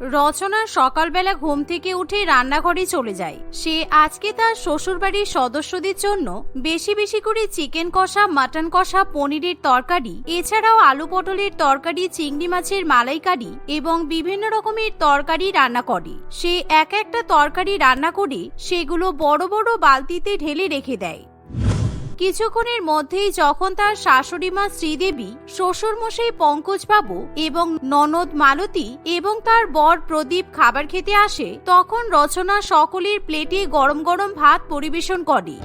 রচনা সকালবেলা ঘুম থেকে উঠে রান্নাঘরে চলে যায়। সে আজকে তার শ্বশুরবাড়ির সদস্যদের জন্য বেশি বেশি করে চিকেন কষা, মাটন কষা, পনিরের তরকারি, এছাড়াও আলু পটলের তরকারি, চিংড়ি মাছের মালাইকারি এবং বিভিন্ন রকমের তরকারি রান্না করে। সে এক একটা তরকারি রান্না করে সেগুলো বড় বড় বালতিতে ঢেলে রেখে দেয়। কিছুক্ষণের মধ্যেই যখন তার শাশুড়ি মা শ্রীদেবী, শ্বশুরমশাই পঙ্কজবাবু এবং ননদ মালতী এবং তার বর প্রদীপ খাবার খেতে আসে, তখন রচনা সকলের প্লেটে গরম গরম ভাত পরিবেশন করে।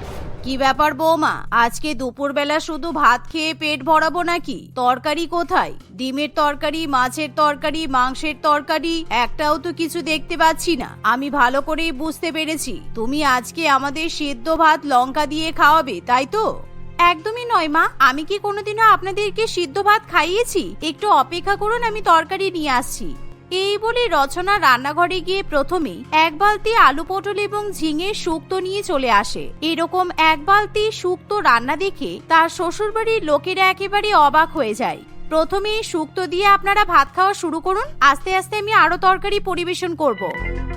কি ব্যাপার বৌমা? আজকে দুপুরবেলা শুধু ভাত খেয়ে পেট ভরাবো নাকি? তরকারি কোথায়? ডিমের তরকারি, মাছের তরকারি, মাংসের তরকারি, একটাও তো কিছু দেখতে পাচ্ছি না। আমি ভালো করেই বুঝতে পেরেছি। তুমি আজকে আমাদের সেদ্ধ ভাত লঙ্কা দিয়ে খাওয়াবে, তাই তো? একদমই নয় মা। আমি কি কোনোদিনও আপনাদেরকে সিদ্ধ ভাত খাইয়েছি? একটু অপেক্ষা করুন, আমি তরকারি নিয়ে আসছি। এই বলে রচনা রান্নাঘরে গিয়ে প্রথমে এক বালতি আলু পটল এবং ঝিঙে শুক্তো নিয়ে চলে আসে। এরকম এক বালতি শুক্তো রান্না দেখে তার শ্বশুরবাড়ির লোকেরা একেবারে অবাক হয়ে যায়। প্রথমে শুক্তো দিয়ে আপনারা ভাত খাওয়া শুরু করুন, আস্তে আস্তে আমি আরও তরকারি পরিবেশন করব।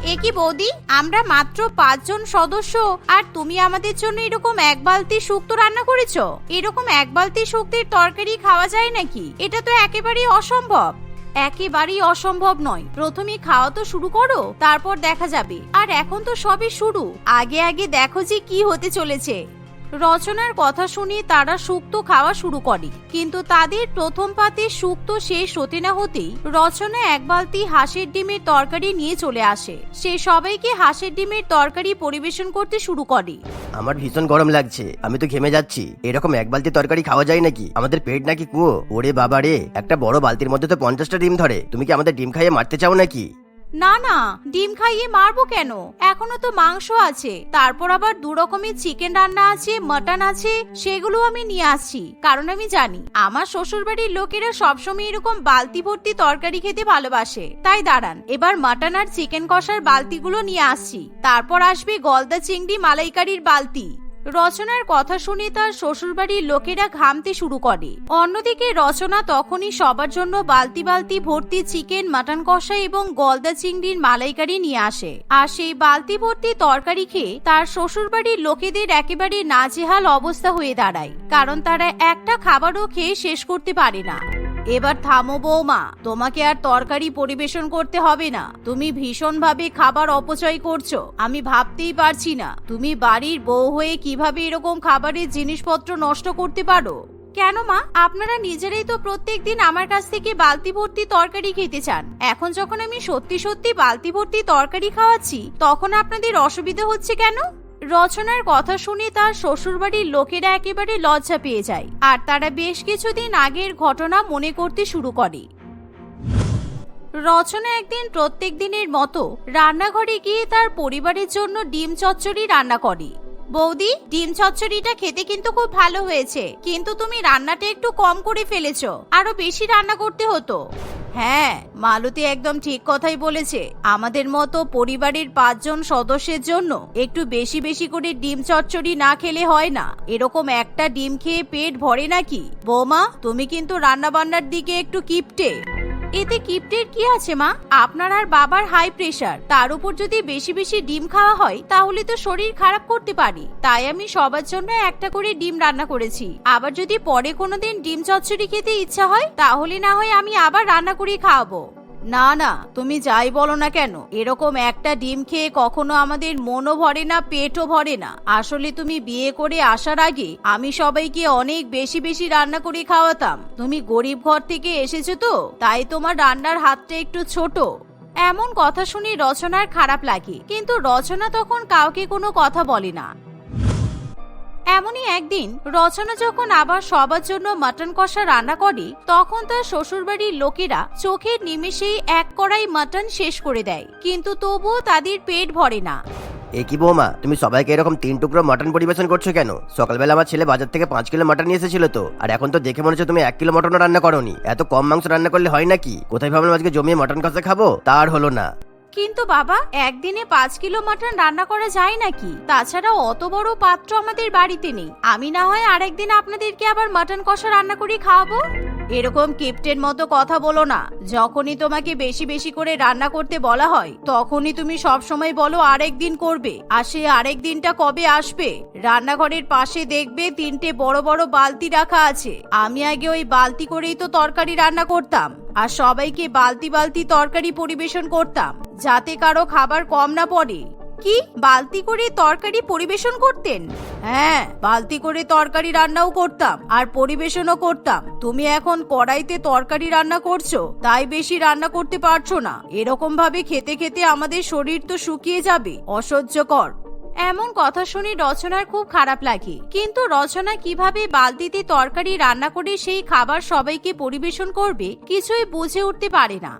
এ কি বৌদি, আমরা মাত্র পাঁচজন সদস্য, আর তুমি আমাদের জন্য এরকম এক বালতি শুক্তো রান্না করেছ? এরকম এক বালতি শুক্তের তরকারি খাওয়া যায় নাকি? এটা তো একেবারেই অসম্ভব। একেবারেই অসম্ভব নয়। প্রথমে খাওয়া তো শুরু করো, তারপর দেখা যাবে। আর এখন তো সবই শুরু। আগে আগে দেখো যে কি হতে চলেছে। রচনার কথা শুনে তারা শুক্তো খাওয়া শুরু করে। কিন্তু তাদের প্রথম পাতে শুক্তো শেষ হতে না হতেই রচনা এক বালতি হাঁসের ডিমের তরকারি নিয়ে চলে আসে। সে সবাইকে হাঁসের ডিমের তরকারি পরিবেশন করতে শুরু করে। আমার ভীষণ গরম লাগছে, আমি তো ঘেমে যাচ্ছি। এরকম এক বালতি তরকারি খাওয়া যায় নাকি? আমাদের পেট নাকি কুয়ো? ওরে বাবা রে একটা বড় বালতির মধ্যে তো পঞ্চাশটা ডিম ধরে। তুমি কি আমাদের ডিম খাইয়ে মারতে চাও নাকি? না না, ডিম খাইয়ে মারবো কেন? এখনও তো মাংস আছে। তারপর আবার দু রকমের চিকেন রান্না আছে মাটন আছে, সেগুলো আমি নিয়ে আসছি। কারণ আমি জানি, আমার শ্বশুর বাড়ির লোকেরা সবসময় এরকম বালতি ভর্তি তরকারি খেতে ভালোবাসে। তাই দাঁড়ান, এবার মাটন আর চিকেন কষার বালতিগুলো নিয়ে আসছি। তারপর আসবে গলদা চিংড়ি মালাইকারির বালতি। রচনার কথা শুনে তার শ্বশুরবাড়ির লোকেরা ঘামতে শুরু করে। অন্যদিকে রচনা তখনই সবার জন্য বালতি বালতি ভর্তি চিকেন, মাটন কষা এবং গলদা চিংড়ির মালাইকারি নিয়ে আসে। আর সেই বালতি ভর্তি তরকারি খেয়ে তার শ্বশুরবাড়ির লোকেদের একেবারে নাজেহাল অবস্থা হয়ে দাঁড়ায়। কারণ তারা একটা খাবারও খেয়ে শেষ করতে পারে না। এবার থামো বৌমা, তোমাকে আর তরকারি পরিবেশন করতে হবে না। তুমি ভীষণভাবে খাবার অপচয় করছ। আমি ভাবতেই পারছি না, তুমি বাড়ির বউ হয়ে কীভাবে এরকম খাবারের জিনিসপত্র নষ্ট করতে পারো? কেন মা? আপনারা নিজেরাই তো প্রত্যেক দিন আমার কাছ থেকে বালতি ভর্তি তরকারি খেতে চান। এখন যখন আমি সত্যি সত্যি বালতি ভর্তি তরকারি খাওয়াচ্ছি, তখন আপনাদের অসুবিধা হচ্ছে কেন? রচনার কথা শুনে তার শ্বশুরবাড়ির লোকেরা একেবারে লজ্জা পেয়ে যায়। আর তারা বেশ কিছুদিন আগের ঘটনা মনে করতে শুরু করে। রচনা একদিন প্রত্যেক দিনের মতো রান্নাঘরে গিয়ে তার পরিবারের জন্য ডিম চচ্চড়ি রান্না করে। বৌদি, ডিম চচ্চড়িটা খেতে কিন্তু খুব ভালো হয়েছে। কিন্তু তুমি রান্নাটা একটু কম করে ফেলেছো। আরও বেশি রান্না করতে হতো। হ্যাঁ মালতী একদম ঠিক কথাই বলেছে। আমাদের মতো পরিবারের পাঁচজন সদস্যের জন্য একটু বেশি বেশি করে ডিম চচ্চড়ি না খেলে হয় না। এরকম একটা ডিম খেয়ে পেট ভরে নাকি? বৌমা, তুমি কিন্তু রান্না বান্নার দিকে একটু কিপটে। এতে কিপ্টের কি আছে, মা? আপনার আর বাবার হাই প্রেশার তার উপর যদি বেশি বেশি ডিম খাওয়া হয়, তাহলে তো শরীর খারাপ করতে পারি। তাই আমি সবার জন্য একটা করে ডিম রান্না করেছি। আবার যদি পরে কোনোদিন ডিম চচ্চড়ি খেতে ইচ্ছা হয়, তাহলে না হয় আমি আবার রান্না করে খাওয়াবো। না না, তুমি যাই বলো না কেন, এরকম একটা ডিম খেয়ে কখনো আমাদের মনও ভরে না, পেটও ভরে না। আসলে তুমি বিয়ে করে আসার আগে আমি সবাইকে অনেক বেশি বেশি রান্না করে খাওয়াতাম। তুমি গরিব ঘর থেকে এসেছ তো, তাই তোমার রান্নার হাতটা একটু ছোট। এমন কথা শুনে রচনার খারাপ লাগে, কিন্তু রচনা তখন কাউকে কোনো কথা বলে না। এমনই একদিন রচনা যখন আবার সবার জন্য মাটন কষা রান্না করে, তখন তার শ্বশুরবাড়ির লোকেরা চোখের নিমেষেই এক কড়াই মাটন শেষ করে দেয়। কিন্তু তবুও তাদের পেট ভরে না। এ কি বৌমা, তুমি সবাইকে এরকম তিন টুকরো মটন পরিবেশন করছ কেন? সকালবেলা আমার ছেলে বাজার থেকে পাঁচ কিলো মটন নিয়ে এসেছিল তো, আর এখন তো দেখে মনে হচ্ছে তুমি এক কিলো মটনও রান্না করোনি। এত কম মাংস রান্না করলে হয় নাকি? কোথায় ভাবলাম আজকে জমিয়ে মটন কষা খাব? তার হলো না। কিন্তু বাবা, একদিনে পাঁচ কিলো মাটন রান্না করা যায় নাকি? তাছাড়া অত বড় পাত্র আমাদের বাড়িতে নেই। আমি না হয় আরেকদিন আপনাদেরকে আবার মাটন কষা রান্না করে খাওয়াবো? এরকম কিপ্টের মতো কথা বলো না। যখনই তোমাকে বেশি বেশি করে রান্না করতে বলা হয়, তখনই তুমি সব সময় বলো আরেক দিন করবে। আর সে আরেক দিনটা কবে আসবে? রান্নাঘরের পাশে দেখবে তিনটে বড় বড় বালতি রাখা আছে। আমি আগে ওই বালতি করেই তো তরকারি রান্না করতাম। আর সবাইকে বালতি বালতি তরকারি পরিবেশন করতাম। যাতে কারও খাবার কম না পড়ে। কি? বালতি করে তরকারি পরিবেশন করতেন? হ্যাঁ বালতি করে তরকারি রান্নাও করতাম আর পরিবেশনও করতাম। তুমি এখন কড়াইতে তরকারি রান্না করছ, তাই বেশি রান্না করতে পারছ না। এরকম ভাবে খেতে খেতে আমাদের শরীর তো শুকিয়ে যাবে। অসহ্যকর। এমন কথা শুনে রচনার খুব খারাপ লাগে। কিন্তু রচনা কীভাবে বালতিতে তরকারি রান্না করে সেই খাবার সবাইকে পরিবেশন করবে, কিছুই বুঝে উঠতে পারে না।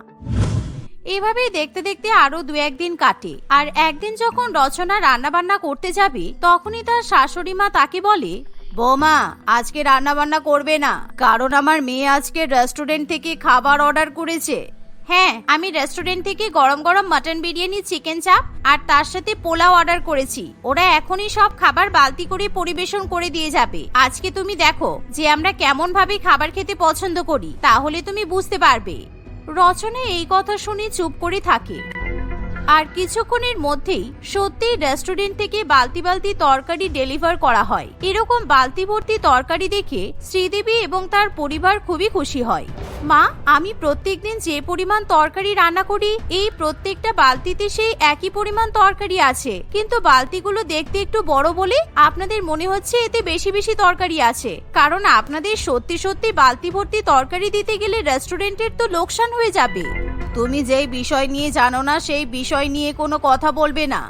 এভাবেই দেখতে দেখতে আরও দু একদিন কাটে। আর একদিন যখন রচনা রান্না বান্না করতে যাবে তখনই তার শাশুড়ি মা তাকে বলে বৌমা আজকে রান্না বান্না করবে না। কারণ আমার মেয়ে আজকে রেস্টুরেন্ট থেকে খাবার অর্ডার করেছে। হ্যাঁ আমি রেস্টুরেন্ট থেকে গরম গরম মাটন বিরিয়ানি চিকেন চাপ আর তার সাথে পোলাও অর্ডার করেছি। ওরা এখনই সব খাবার বালতি করে পরিবেশন করে দিয়ে যাবে। আজকে তুমি দেখো যে আমরা কেমন ভাবে খাবার খেতে পছন্দ করি তাহলে তুমি বুঝতে পারবে। রচনা এই কথা শুনে চুপ করে থাকে। আর কিছুক্ষণের মধ্যেই সত্যিই রেস্টুরেন্ট থেকে বালতি বালতি তরকারি ডেলিভার করা হয়। এরকম বালতি ভর্তি তরকারি দেখে শ্রীদেবী এবং তার পরিবার খুবই খুশি হয়। মা, আমি প্রত্যেকদিন যে পরিমাণ তরকারি রান্না করি, এই প্রত্যেকটা বালতিতে সেই একই পরিমাণ তরকারি আছে। কিন্তু বালতিগুলো দেখতে একটু বড় বলে আপনাদের মনে হচ্ছে এতে বেশি বেশি তরকারি আছে। কারণ আপনাদের সত্যি সত্যি বালতি ভর্তি তরকারি দিতে গেলে রেস্টুরেন্টের তো লোকসান হয়ে যাবে। তুমি যেই বিষয় নিয়ে জানো না, সেই বিষয় নিয়ে কোনো কথা বলবে না।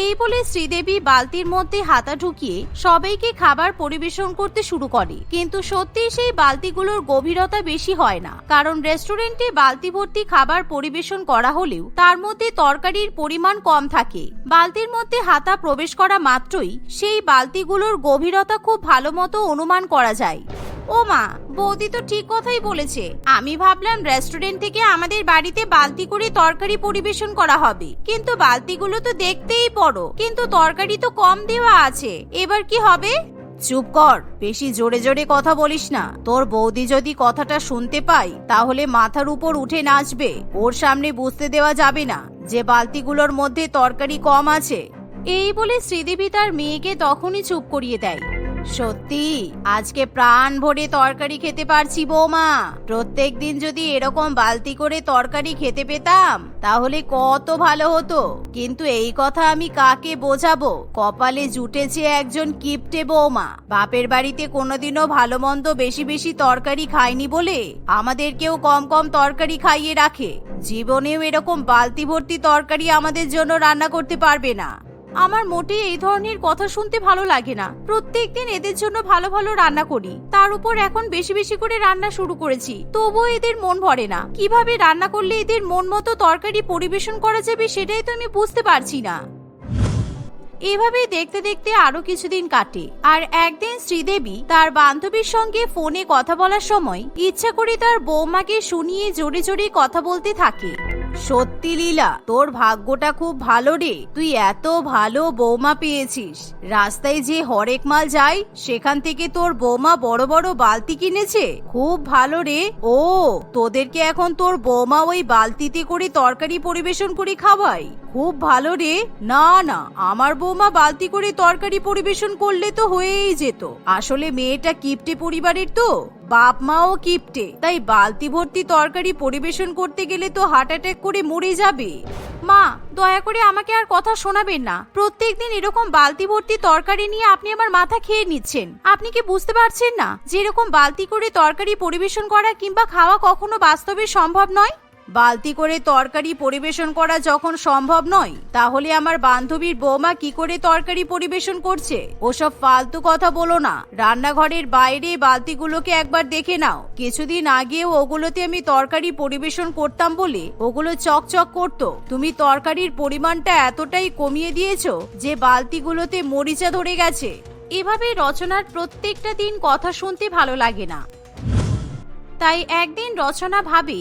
এই বলে শ্রীদেবী বালতির মধ্যে হাতা ঢুকিয়ে সবাইকে খাবার পরিবেশন করতে শুরু করে। কিন্তু সত্যি সেই বালতিগুলোর গভীরতা বেশি হয় না, কারণ রেস্টুরেন্টে বালতি ভর্তি খাবার পরিবেশন করা হলেও তার মধ্যে তরকারির পরিমাণ কম থাকে। বালতির মধ্যে হাতা প্রবেশ করা মাত্রই সেই বালতিগুলোর গভীরতা খুব ভালো মতো অনুমান করা যায়। ও মা, বৌদি তো ঠিক কথাই বলেছে। আমি ভাবলাম রেস্টুরেন্ট থেকে আমাদের বাড়িতে বালতি করে তরকারি পরিবেশন করা হবে। কিন্তু বালতিগুলো তো দেখতেই বড়, কিন্তু তরকারি তো কম দেওয়া আছে। এবার কি হবে? চুপ কর, বেশি জোরে জোরে কথা বলিস না। তোর বৌদি যদি কথাটা শুনতে পাই তাহলে মাথার উপর উঠে নাচবে। ওর সামনে বুঝতে দেওয়া যাবে না যে বালতিগুলোর মধ্যে তরকারি কম আছে। এই বলে শ্রীদেবী তার মেয়েকে তখনই চুপ করিয়ে দেয়। সত্যি, আজকে প্রাণ ভরে তরকারি খেতে পারছি বৌমা। প্রত্যেক দিন যদি এরকম বালতি করে তরকারি খেতে পেতাম, তাহলে কত ভালো হতো। কিন্তু এই কথা আমি কাকে বোঝাবো? কপালে জুটেছে একজন কিপটে বৌমা। বাপের বাড়িতে কোনোদিনও ভালো মন্দ বেশি বেশি তরকারি খায়নি বলে আমাদেরকেও কম কম তরকারি খাইয়ে রাখে। জীবনেও এরকম বালতি ভর্তি তরকারি আমাদের জন্য রান্না করতে পারবে না। আমার মোটেই এই ধরনের কথা শুনতে ভালো লাগে না। প্রত্যেকদিন এদের জন্য ভালো ভালো রান্না করি। তার উপর এখন বেশি বেশি করে রান্না শুরু করেছি। তবুও এদের মন ভরে না। কীভাবে রান্না করলে এদের মন মতো তরকারি পরিবেশন করা যাবে সেটাই তো আমি বুঝতে পারছি না। এভাবেই দেখতে দেখতে আরও কিছুদিন কাটে। আর একদিন শ্রীদেবী তার বান্ধবীর সঙ্গে ফোনে কথা বলার সময় ইচ্ছা করে তার বৌমাকে শুনিয়ে জোরে জোরে কথা বলতে থাকে। সত্যি লীলা, তোর ভাগ্যটা খুব ভালো রে। তুই এত ভালো বৌমা পেয়েছিস। রাস্তায় যে হরেক মাল যায়, সেখান থেকে তোর বৌমা বড় বড় বালতি কিনেছে। খুব ভালো রে। ও, তোদেরকে এখন তোর বৌমা ওই বালতিতে করে তরকারি পরিবেশন করে খাওয়াই। খুব ভালো রে। না না, আমার বৌমা বালতি করে তরকারি পরিবেশন করলে তো হয়েই যেত। আসলে মেয়েটা কিপটে পরিবারের তো। বাপ মাও কিপটে। তাই বালতি ভর্তি তরকারি পরিবেশন করতে গেলে তো হার্ট করে মরে যাবে। মা, দয়া করে আমাকে আর কথা শোনাবেন না। প্রত্যেকদিন এরকম বালতি ভর্তি তরকারি নিয়ে আপনি আমার মাথা খেয়ে নিচ্ছেন। আপনি কি বুঝতে পারছেন না? যে এরকম বালতি করে তরকারি পরিবেশন করা কিংবা খাওয়া কখনো বাস্তবে সম্ভব নয়? বালতি করে তরকারি পরিবেশন করা যখন সম্ভব নয়, তাহলে আমার বান্ধবীর বৌমা কি করে তরকারি পরিবেশন করছে? ওসব ফালতু কথা বলো না। রান্নাঘরের বাইরে বালতিগুলোকে একবার দেখে নাও। কিছুদিন আগেও ওগুলোতে আমি তরকারি পরিবেশন করতাম বলে ওগুলো চকচক করতো। তুমি তরকারির পরিমাণটা এতটাই কমিয়ে দিয়েছ যে বালতিগুলোতে মরিচা ধরে গেছে। এভাবে রচনার প্রত্যেকটা দিন কথা শুনতে ভালো লাগে না। তাই একদিন রচনা ভাবে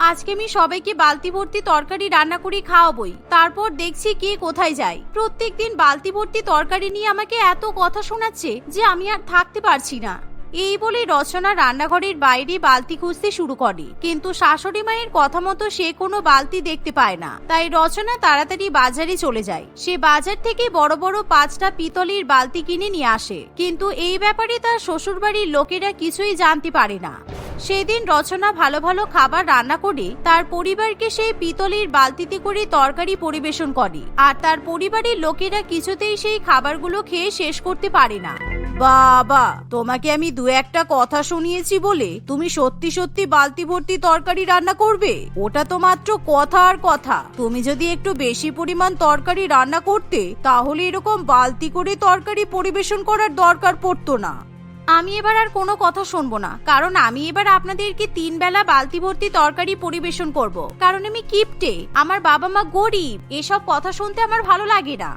আজকে আমি সবাইকে বালতি ভর্তি তরকারি রান্না করে খাওয়াবই। তারপর দেখছি কে কোথায় যায়। প্রত্যেকদিন বালতি ভর্তি তরকারি নিয়ে আমাকে এত কথা শোনাচ্ছে যে আমি আর থাকতে পারছি না। এই বলে রচনা রান্নাঘরের বাইরে বালতি খুঁজতে শুরু করে। কিন্তু শাশুড়ি মায়ের কথা মতো সে কোনো বালতি দেখতে পায় না। তাই রচনা তাড়াতাড়ি বাজারে চলে যায়। সে বাজার থেকে বড় বড় পাঁচটা পিতলের বালতি কিনে নিয়ে আসে। কিন্তু এই ব্যাপারে তার শ্বশুরবাড়ির লোকেরা কিছুই জানতে পারে না। সেদিন রচনা ভালো ভালো খাবার রান্না করে তার পরিবারকে সেই পিতলের বালতিতে করে তরকারি পরিবেশন করে। আর তার পরিবারের লোকেরা কিছুতেই সেই খাবারগুলো খেয়ে শেষ করতে পারে না। বাবা, তোমাকে আমি দু একটা কথা শুনিয়েছি বলে তুমি সত্যি সত্যি বালতি ভর্তি তরকারি রান্না করবে? ওটা তো মাত্র কথা আর কথা। তুমি যদি একটু বেশি পরিমাণ তরকারি রান্না করতে, তাহলে এরকম বালতি করে তরকারি পরিবেশন করার দরকার পড়তো না। আমি এবার আর কোনো কথা শুনব না, কারণ আমি এবার আপনাদেরকে তিন বেলা বালতি ভর্তি তরকারি পরিবেশন করব। কারণ আমি কিপটে, আমার বাবা মা গরিব, এসব কথা শুনতে আমার ভালো লাগে না।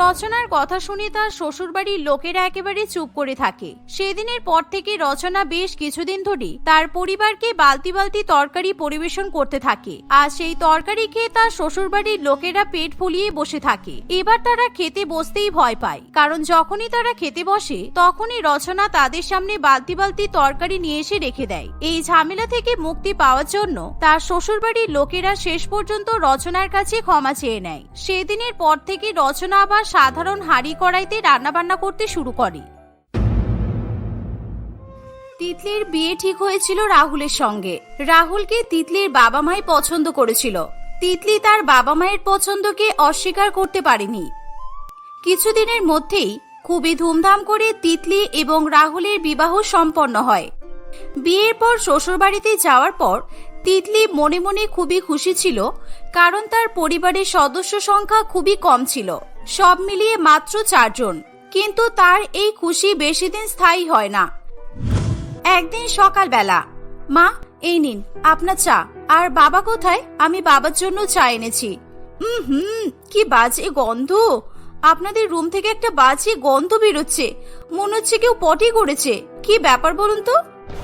রচনার কথা শুনে তার শ্বশুরবাড়ির লোকেরা একেবারে চুপ করে থাকে। সেদিনের পর থেকে রচনা বেশ কিছুদিন ধরে তার পরিবারকে বালতি বালতি তরকারি পরিবেশন করতে থাকে। আর সেই তরকারি খেয়ে তার শ্বশুরবাড়ির লোকেরা পেট ফুলিয়ে বসে থাকে। এবার তারা খেতে বসতেই ভয় পায়, কারণ যখনই তারা খেতে বসে, তখনই রচনা তাদের সামনে বালতি বালতি তরকারি নিয়ে এসে রেখে দেয়। এই ঝামেলা থেকে মুক্তি পাওয়ার জন্য তার শ্বশুরবাড়ির লোকেরা শেষ পর্যন্ত রচনার কাছে ক্ষমা চেয়ে নেয়। সেদিনের পর থেকে রচনা আবার সাধারণ হাঁড়ি কড়াইতে রান্নাবান্না করতে শুরু করে। তিতলির বিয়ে ঠিক হয়েছিল রাহুলের সঙ্গে। রাহুলকে তিতলির বাবা মাই পছন্দ করেছিল। তিতলি তার বাবা মায়ের পছন্দকে অস্বীকার করতে পারেনি। কিছুদিনের মধ্যেই খুবই ধুমধাম করে তিতলি এবং রাহুলের বিবাহ সম্পন্ন হয়। বিয়ের পর শ্বশুরবাড়িতে যাওয়ার পর তিতলি মনে মনে খুবই খুশি ছিল, কারণ তার পরিবারের সদস্য সংখ্যা খুবই কম ছিল, সব মিলিয়ে মাত্র চারজন। কিন্তু তার এই খুশি বেশি দিন স্থায়ী হয় না। একদিন সকালবেলা, মা, এই নিন, আপনার চা। আর বাবা কোথায়? আমি বাবার জন্য চা এনেছি। হুম হুম, কি বাজে গন্ধ। আপনাদের রুম থেকে একটা বাজে গন্ধ বেরোচ্ছে। মনে হচ্ছে কেউ পটি করেছে। কি ব্যাপার বলুন তো?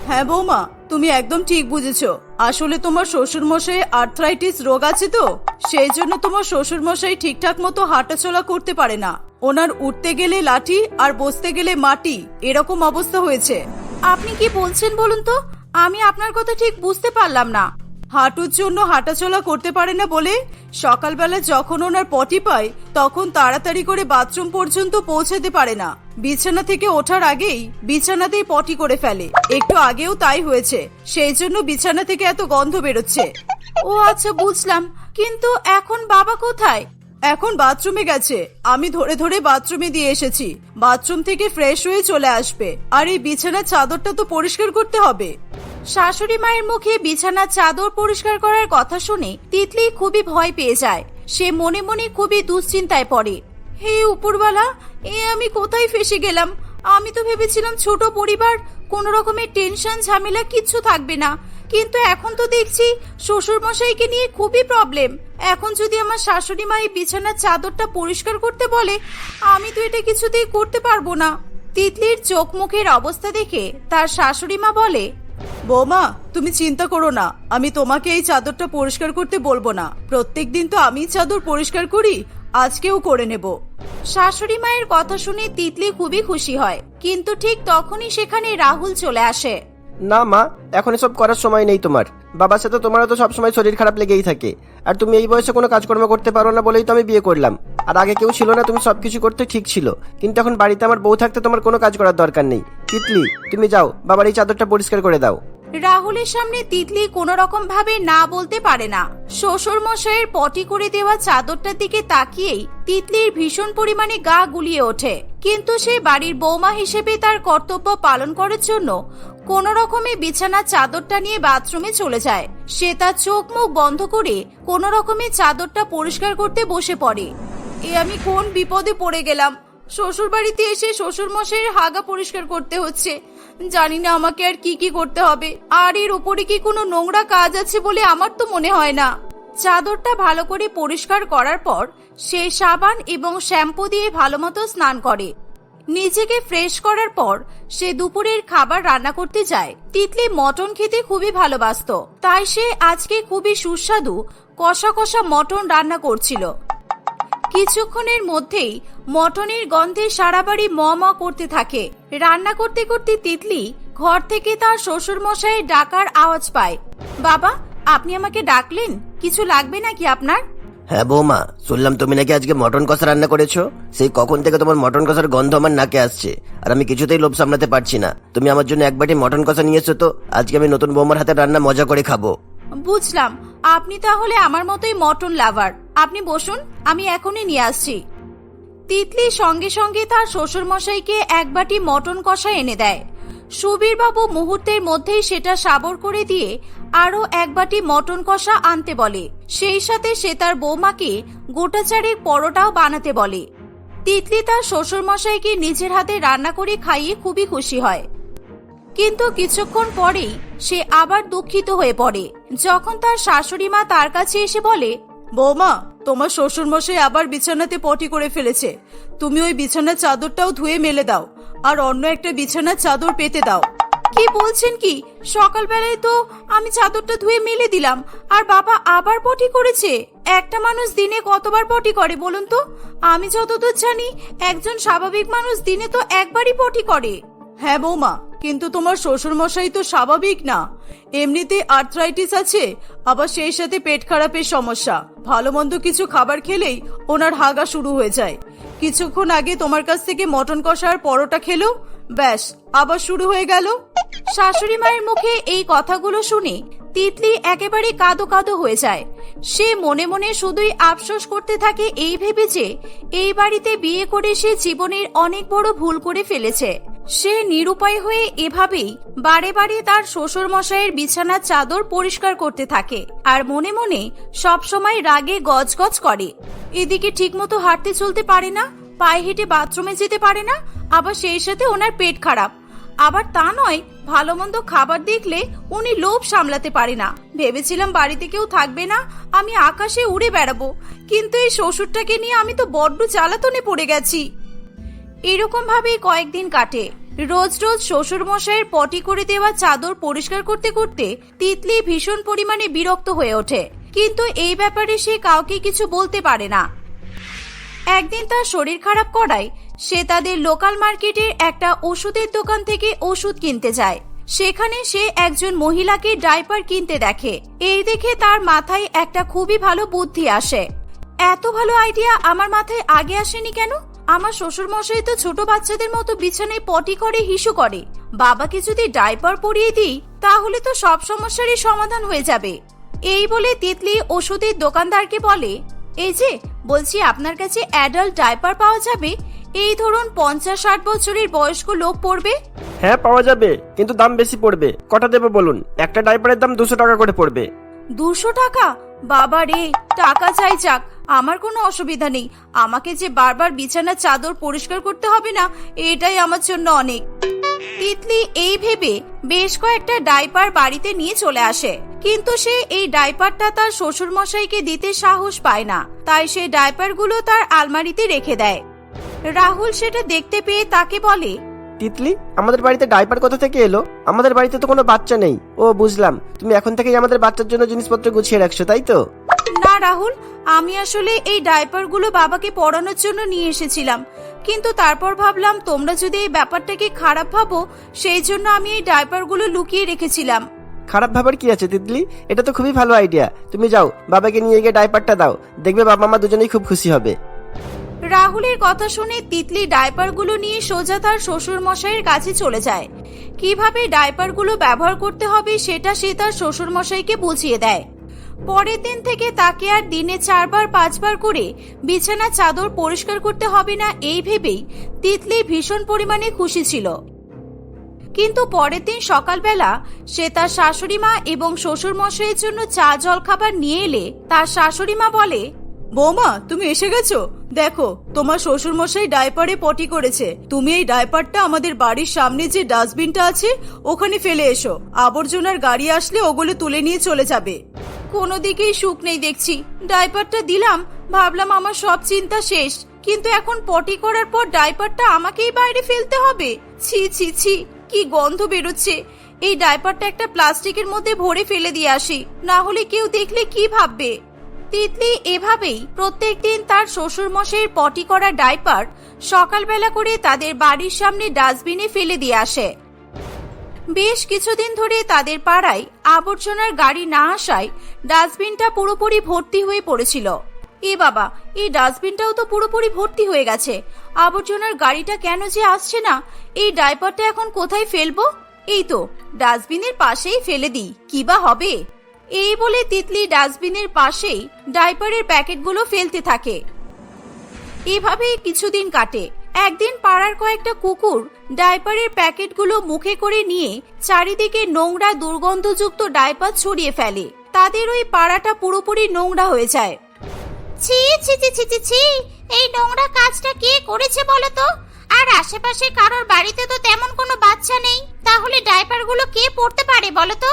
হ্যাঁ বৌমা তুমি একদম ঠিক বুঝেছ। আসলে তোমার শ্বশুর মশাই আর্থ্রাইটিস রোগ আছে তো? সেই জন্য তোমার শ্বশুর মশাই ঠিকঠাক মতো হাঁটাচলা করতে পারে না। ওনার উঠতে গেলে লাঠি আর বসতে গেলে মাটি এরকম অবস্থা হয়েছে। আপনি কি বলছেন বলুন তো? আমি আপনার কথা ঠিক বুঝতে পারলাম না। হাঁটুর জন্য হাঁটাচলা করতে পারে না বলে সকালবেলা যখন ওনার পটি পায়, তখন তাড়াতাড়ি করে বাথরুম পর্যন্ত পৌঁছাতে পারে না। বিছানা থেকে ওঠার আগেই বিছানাতেই পটি করে ফেলে। একটু আগেও তাই হয়েছে। সেই জন্য বিছানা থেকে এত গন্ধ বেরোচ্ছে। ও আচ্ছা বুঝলাম। কিন্তু এখন বাবা কোথায়? এখন বাথরুমে গেছে। আমি ধরে ধরে বাথরুমে দিয়ে এসেছি। বাথরুম থেকে ফ্রেশ হয়ে চলে আসবে। আর এই বিছানার চাদরটা তো পরিষ্কার করতে হবে। শাশুড়ি মায়ের মুখে বিছানার চাদর পরিষ্কার করার কথা শুনে তিতলি খুবই ভয় পেয়ে যায়। সে মনে মনে খুবই দুশ্চিন্তায় পড়ে। হে উপরওয়ালা, এ আমি কোথায় ফেসে গেলাম? আমি তো ভেবেছিলাম ছোট পরিবার, কোনো রকমের টেনশন, ঝামেলা কিচ্ছু থাকবে না। কিন্তু এখন তো দেখছি শ্বশুর মশাইকে নিয়ে খুবই প্রবলেম এখন যদি আমার শাশুড়ি মা এই বিছানার চাদরটা পরিষ্কার করতে বলে, আমি তো এটা কিছুতেই করতে পারব না। তিতলির চোখ মুখের অবস্থা দেখে তার শাশুড়ি মা বলে বৌমা তুমি চিন্তা করো না। আমি তোমাকে এই চাদরটা পরিষ্কার করতে বলব না। প্রত্যেক দিন তো আমি চাদর পরিষ্কার করি আজকেও করে নেব। শাশুড়ি মায়ের কথা শুনে তিতলি খুবই খুশি হয় কিন্তু ঠিক তখনই সেখানে রাহুল চলে আসে। না মা এখন এসব করার সময় নেই তোমার। বাবার সাথে তোমারও তো সবসময় শরীর খারাপ লেগেই থাকে। আর তুমি এই বয়সে কোনো কাজকর্ম করতে পারো না বলেই তো আমি বিয়ে করলাম। আর আগে কেউ ছিল না তুমি সবকিছু করতে ঠিক ছিল। কিন্তু এখন বাড়িতে আমার বউ থাকতে তোমার কোনো কাজ করার দরকার নেই। তিতলি তুমি যাও বাবার এই চাদরটা পরিষ্কার করে দাও। রাহুলের সামনে তিতলি কোনো রকম ভাবে না বলতে পারে না। শ্বশুর মশাইয়ের পটি করে দেওয়া চাদরটার দিকে তাকিয়েই তিতলির ভীষণ পরিমাণে গা গুলিয়ে ওঠে। কিন্তু সে বাড়ির বৌমা হিসেবে তার কর্তব্য পালন করার জন্য কোন রকমে বিছানার চাদরটা নিয়ে বাথরুমে চলে যায়। সে তার চোখ মুখ বন্ধ করে কোন রকমে চাদরটা পরিষ্কার করতে বসে পড়ে। এ আমি কোন বিপদে পড়ে গেলাম? শ্বশুর বাড়িতে এসে শ্বশুর মশাইয়ের হাগা পরিষ্কার করতে হচ্ছে। জানি না আমাকে আর কি কি করতে হবে। আর এর উপরে কি কোনো নোংরা কাজ আছে বলে আমার তো মনে হয় না। চাদরটা ভালো করে পরিষ্কার করার পর সে সাবান এবং শ্যাম্পু দিয়ে ভালোমতো স্নান করে। নিজেকে ফ্রেশ করার পর সে দুপুরের খাবার রান্না করতে যায়। তিতলি মটন খেতে খুবই ভালোবাসতো। তাই সে আজকে খুবই সুস্বাদু কষা কষা মটন রান্না করছিল। কিছুক্ষণের মধ্যেই মটনের গন্ধে সারা বাড়ি ম ম করতে থাকে। রান্না করতে করতে তিতলি ঘর থেকে তার শ্বশুর মশাই ডাকার আওয়াজ পায়। বাবা, আপনি আমাকে ডাকলেন? কিছু লাগবে নাকি আপনার? হ্যাঁ বৌমা, শুনলাম তুমি নাকি আজকে মটন কষা রান্না করেছ। সেই কখন থেকে তোমার মটন কষার গন্ধ আমার নাকে আসছে। আর আমি কিছুতেই লোভ সামলাতে পারছি না। তুমি আমার জন্য এক বাটি মটন কষা নিয়ে এসো তো। আজকে আমি নতুন বৌমার হাতে রান্না মজা করে খাব। বুঝলাম। আপনি তাহলে আমার মতোই মটন লাভার। আপনি বসুন, আমি এখনই নিয়ে আসছি। তিতলি সঙ্গে সঙ্গে তার শ্বশুর মশাইকে এক বাটি মটন কষা এনে দেয়। সুবীর বাবু মুহূর্তের মধ্যেই সেটা সাবর করে দিয়ে আরও এক বাটি মটন কষা আনতে বলে। সেই সাথে সে তার বৌমাকে গোটা চারেক পরোটাও বানাতে বলে। তিতলি তার শ্বশুর মশাইকে নিজের হাতে রান্না করে খাইয়ে খুবই খুশি হয়। কিন্তু কিছুক্ষণ পরেই সে আবার দুঃখিত হয়ে পড়ে। যখন তার শাশুড়ি মা তার কাছে এসে বলে, বৌমা, তোমার শ্বশুর মশাই আবার বিছানাতে পটি করে ফেলেছে। তুমি ওই বিছানার চাদরটাও ধুয়ে মেলে দাও, আর অন্য একটা বিছানার চাদর পেতে দাও। কি বলছেন কি? সকালবেলায় তো আমি চাদরটা ধুয়ে মেলে দিলাম, আর বাবা আবার পটি করেছে। একটা মানুষ দিনে কতবার পটি করে বলুন তো? আমি যতদূর জানি, একজন স্বাভাবিক মানুষ দিনে তো একবারই পটি করে। হ্যাঁ বৌমা কিন্তু তোমার শ্বশুর মশাই তো স্বাভাবিক না। এমনিতে আর্থরাইটিস আছে, আবার সেই সাথে পেট খারাপের সমস্যা। ভালো মন্দ কিছু খাবার খেলেই ওনার হাগা শুরু হয়ে যায়। কিছুক্ষণ আগে তোমার কাছ থেকে মটন কষা আর পরোটা খেলো ব্যাস, আবার শুরু হয়ে গেল। শাশুড়ি মায়ের মুখে এই কথাগুলো শুনে তিতলি একেবারে কাঁদো কাদো হয়ে যায়। সে মনে মনে শুধুই আফসোস করতে থাকে এই ভেবে যে এই বাড়িতে বিয়ে করে সে জীবনের অনেক বড় ভুল করে ফেলেছে। সে নিরুপায় হয়ে এভাবেই বারে বারে তার শ্বশুর মশাইয়ের বিছানার চাদর পরিষ্কার করতে থাকে আর মনে মনে সবসময় রাগে গজগজ করে। এদিকে ঠিকমতো হাঁটতে চলতে পারে না পায়ে হেঁটে বাথরুমে যেতে পারে না, আবার সেই সাথে ওনার পেট খারাপ। আবার তা নয় ভালো মন্দ খাবার দেখলে উনি লোভ সামলাতে পারে না। ভেবেছিলাম বাড়িতে কেউ থাকবে না, আমি আকাশে উড়ে বেড়াবো। কিন্তু এই শ্বশুরটাকে নিয়ে আমি তো বড্ড জ্বালাতনে পড়ে গেছি। এরকম ভাবেই কয়েকদিন কাটে। রোজ রোজ শ্বশুর মশাইয়ের পটি করে দেওয়া চাদর পরিষ্কার করতে করতে তিতলি ভীষণ পরিমাণে বিরক্ত হয়ে ওঠে। কিন্তু এই ব্যাপারে সে কাউকে কিছু বলতে পারে না। একদিন তার শরীর খারাপ করায় সে তাদের লোকাল মার্কেটের একটা ওষুধের দোকান থেকে ওষুধ কিনতে যায়। সেখানে সে একজন মহিলাকে ডাইপার কিনতে দেখে। এই দেখে তার মাথায় একটা খুবই ভালো বুদ্ধি আসে। এত ভালো আইডিয়া আমার মাথায় আগে আসেনি কেন? আমার শ্বশুর মশাই তো ছোট বাচ্চাদের মতো বিছানায় পটি করে, হিসু করে। বাবাকে যদি ডাইপার পরিয়ে দিই, তাহলে তো সব সমস্যারই সমাধান হয়ে যাবে। এই বলে তিতলি ওষুধের দোকানদারকে বলে এই যে বলছি আপনার কাছে অ্যাডাল্ট ডাইপার পাওয়া যাবে? এই ধরুন পঞ্চাশ ষাট বছরের বয়স্ক লোক পড়বে? হ্যাঁ পাওয়া যাবে কিন্তু দাম বেশি পড়বে। কটা দেবে বলুন? একটা ডাইপারের দাম দুশো টাকা করে পড়বে। দুশো টাকা? বাবা রে টাকা চাই যাক আমার কোনো অসুবিধা নেই। আমাকে যে বারবার বিছানার চাদর পরিষ্কার করতে হবে না এটাই আমার জন্য অনেক। তিতলি এই ভেবে বেশ কয়েকটা ডাইপার বাড়িতে নিয়ে চলে আসে। কিন্তু সে এই ডাইপারটা তার শ্বশুর মশাইকে দিতে সাহস পায় না। তাই সে ডাইপারগুলো তার আলমারিতে রেখে দেয়। রাহুল সেটা দেখতে পেয়ে তাকে বলে, তিতলি, আমাদের বাড়িতে ডাইপার কোথা থেকে এলো? আমাদের বাড়িতে তো কোনো বাচ্চা নেই। ও, বুঝলাম। তুমি এখন থেকেই আমাদের বাচ্চার জন্য জিনিসপত্র গুছিয়ে রাখছো, তাই তো? রাহুল আমি আসলে এই ডাইপারগুলো বাবাকে পড়ানোর জন্য নিয়ে এসেছিলাম। কিন্তু তারপর ভাবলাম তোমরা যদি এই ব্যাপারটাকে খারাপ ভাবো সেই জন্য আমি এই ডাইপারগুলো লুকিয়ে রেখেছিলাম। খারাপ ভাবার কি আছে তিতলি? এটা তো খুবই ভালো আইডিয়া তুমি যাও বাবাকে নিয়ে গিয়ে ডাইপারটা দাও। দেখবে বাবা মা দুজনেই খুব খুশি হবে। রাহুলের কথা শুনে তিতলি ডাইপারগুলো নিয়ে সোজা তার শ্বশুর মশাইয়ের কাছে চলে যায়। কীভাবে ডাইপারগুলো ব্যবহার করতে হবে সেটা সে তার শ্বশুর মশাইকে বুঝিয়ে দেয়। পরের দিন থেকে তাকে আর দিনে চারবার, পাঁচবার করে বিছানা চাদর পরিষ্কার করতে হবে না এই ভেবেই তিতলি ভীষণ পরিমাণে খুশি ছিল। কিন্তু পরের দিন সকালবেলা সে তার শাশুড়ি মা এবং শ্বশুর মশাইয়ের জন্য চা জল খাবার নিয়ে এলে তার শাশুড়ি মা বলে, বৌমা, তুমি এসে গেছো? দেখো, তোমার শ্বশুর মশাই ডাইপারে পটি করেছে। তুমি এই ডাইপারটা আমাদের বাড়ির সামনে যে ডাস্টবিনটা আছে, ওখানে ফেলে এসো। আবর্জনার গাড়ি আসলে ওগুলো তুলে নিয়ে চলে যাবে। কোনো দিকেই সুখ নেই দেখছি। ডাইপারটা দিলাম, ভাবলাম আমার সব চিন্তা শেষ। কিন্তু এখন পটি করার পর ডাইপারটা আমাকেই বাইরে ফেলতে হবে। ছি ছি ছি, কি গন্ধ বেরোচ্ছে। এই ডাইপারটা একটা প্লাস্টিকের মধ্যে ভরে ফেলে দিয়ে আসি। না হলে কেউ দেখলে কি ভাববে? তিতলি এভাবেই প্রত্যেকদিন তার শ্বশুর মশাইয়ের পটি করা ডাইপার সকালবেলা করে তাদের বাড়ির সামনে ডাস্টবিনে ফেলে দিয়ে আসে। বেশ কিছুদিন ধরে তাদের পাড়ায় আবর্জনার গাড়ি না আসায় ডাস্টবিনটা পুরোপুরি ভর্তি হয়ে পড়েছিল। এ বাবা, এই ডাস্টবিনটাও তো পুরোপুরি ভর্তি হয়ে গেছে। আবর্জনার গাড়িটা কেন যে আসছে না? এই ডাইপারটা এখন কোথায় ফেলব? এই তো, ডাস্টবিনের পাশেই ফেলে দিই, কি বা হবে? এই বলে তিতলি ডাস্টবিনের পাশেই ডাইপারের প্যাকেটগুলো ফেলতে থাকে। এভাবেই কিছুদিন কাটে। একদিন পাড়ার কয়েকটা কুকুর ডাইপারের প্যাকেটগুলো মুখে করে নিয়ে চারিদিকে নোংরা দুর্গন্ধযুক্ত ডাইপার ছড়িয়ে ফেলে। তাদের ওই পাড়াটা পুরোপুরি নোংরা হয়ে যায়। ছি ছি ছি ছি ছি ছি এই নোংরা কাজটা কে করেছে বলো তো? আর আশেপাশে কারোর বাড়িতে তো তেমন কোনো বাচ্চা নেই। তাহলে ডাইপারগুলো কে পড়তে পারে বলো তো?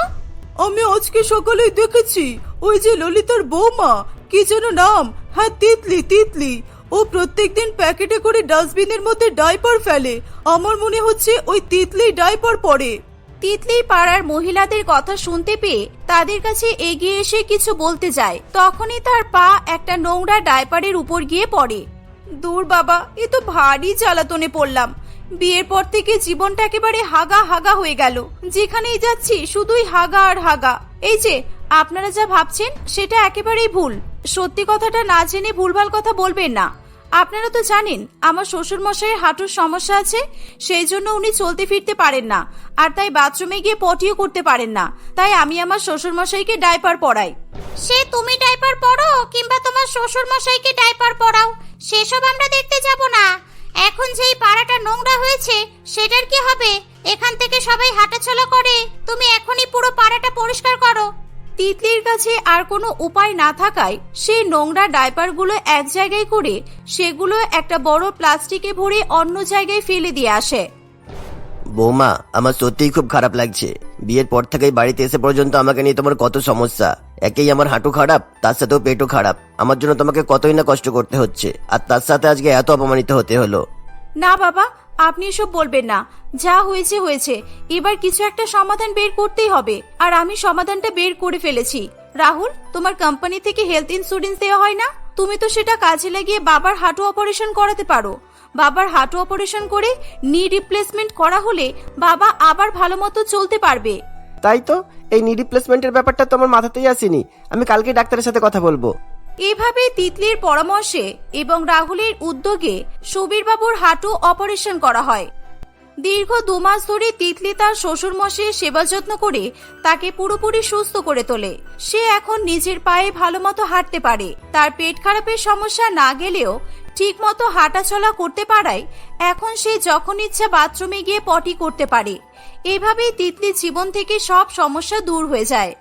আমি আজকে সকালে দেখেছি ওই যে ললিতার বৌমা কি যেন নাম? হ্যাঁ তিতলি তিতলি। ও প্রত্যেকদিন প্যাকেটে করে ডাস্টবিনের মধ্যে ডাইপার ফেলে। আমার মনে হচ্ছে ওই তিতলি ডাইপার পরে তিতলি পাড়ার মহিলাদের কথা শুনতে পেয়ে তাদের কাছে এগিয়ে এসে কিছু বলতে যায়। তখনই তার পা একটা নোংরা ডাইপারের উপর গিয়ে পড়ে। দূর বাবা এ তো ভারী জ্বালাতনে পড়লাম। বিয়ের পর থেকে জীবনটা একেবারে হাগা হাগা হয়ে গেল। যেখানেই যাচ্ছি শুধুই হাগা আর হাগা। এই যে আপনারা যা ভাবছেন সেটা একেবারেই ভুল। সত্যি কথাটা না জেনে ভুলভাল কথা বলবেন না। আপনারা তো জানেন, আমার শ্বশুর মশাইয়ের হাঁটুর সমস্যা আছে, সেই জন্য উনি চলতে ফিরতে পারেন না। আর তাই বাথরুমে গিয়ে পটিও করতে পারেন না। তাই আমি আমার শ্বশুর মশাইকে ডাইপার পরাই। সে তুমি ডাইপার পরো, কিংবা তোমার শ্বশুর মশাইকে ডাইপার পরাও। সেসব আমরা দেখতে যাব না। এখন যেই পাড়াটা নোংরা হয়েছে, সেটার কি হবে? এখান থেকে সবাই হাঁটাচলা করে। তুমি এখনই পুরো পাড়াটা পরিষ্কার করো। তিতলির কাছে আর কোনো উপায় না থাকায় সে নোংরা ডাইপারগুলো এক জায়গায় করে সেগুলো একটা বড় প্লাস্টিকে ভরে অন্য জায়গায় ফেলে দিয়ে আসে। বৌমা আমার সত্যিই খুব খারাপ লাগছে। বিয়ের পর থেকেই বাড়িতে এসে পর্যন্ত আমাকে নিয়ে তোমার কত সমস্যা। একেই আমার হাঁটু খারাপ তার সাথেও পেটও খারাপ। আমার জন্য তোমাকে কতই না কষ্ট করতে হচ্ছে। আর তার সাথে আজকে এত অপমানিত হতে হলো। না বাবা আপনি এসব বলবেন না। যা হয়েছে হয়েছে। এবার কিছু একটা সমাধান বের করতেই হবে। আর আমি সমাধানটা বের করে ফেলেছি। রাহুল, তোমার কোম্পানি থেকে হেলথ ইন্স্যুরেন্স দেওয়া হয় না? তুমি তো সেটা কাজে লাগিয়ে বাবার হাঁটু অপারেশন করাতে পারো। বাবার হাঁটু অপারেশন করে নি রিপ্লেসমেন্ট করা হলে বাবা আবার ভালো মতো চলতে পারবে। তাই তো? এই নি রিপ্লেসমেন্টের ব্যাপারটা তো আমার মাথাতেই আসেনি। আমি কালকে ডাক্তারের সাথে কথা বলব। এভাবে তিতলির পরামর্শে এবং রাহুলের উদ্যোগে সুবীরবাবুর হাঁটু অপারেশন করা হয়। দীর্ঘ দু মাস ধরে তিতলি তার শ্বশুর মশাইয়ের সেবা যত্ন করে তাকে পুরোপুরি সুস্থ করে তোলে। সে এখন নিজের পায়ে ভালো মতো হাঁটতে পারে। তার পেট খারাপের সমস্যা না গেলেও ঠিক মতো হাঁটাচলা করতে পারায় এখন সে যখন ইচ্ছা বাথরুমে গিয়ে পটি করতে পারে। এভাবেই তিতলি জীবন থেকে সব সমস্যা দূর হয়ে যায়।